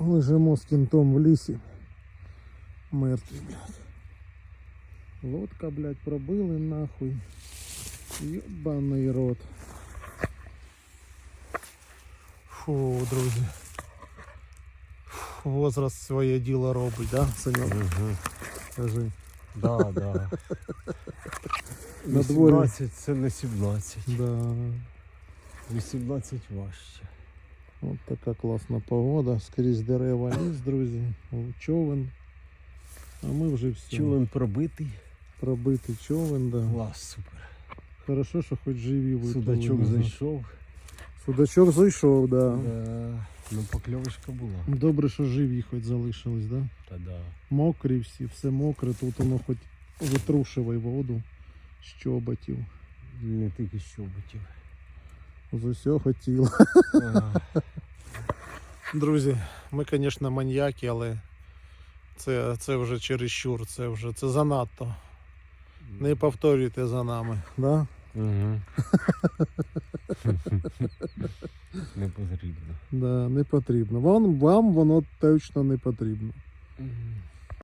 Лежимо з кінтом в лісі. Мертві, блядь. Лодка, блядь, пробили нахуй. Ёбаний рот. Фу, друзі. Фу, Возраст своє діло робить, да, Саньок? Угу. Скажи. Да, да. На дворі. 18 це не 17. Да. 18 важче. От така класна погода. Скрізь дерева ліс, друзі. Човен. А ми вже все. Човен пробитий. Пробитий човен, да. Клас, супер. Хорошо, що хоч живі виплили. Судачок зайшов. Судачок зайшов, да. Да. Ну покльовочка була. Добре, що живі хоч залишились, да? Та да. Мокрі всі, все мокре, тут воно хоч витрушивай воду з чоботів. Не тільки щоботів. З усього тіла. Ага. Друзі, ми, звісно, маньяки, але це, це вже чересчур, це вже це занадто. Не повторюйте за нами. Да? Угу. Не потрібно. Да, не потрібно. Вам, вам воно точно не потрібно. Мгм.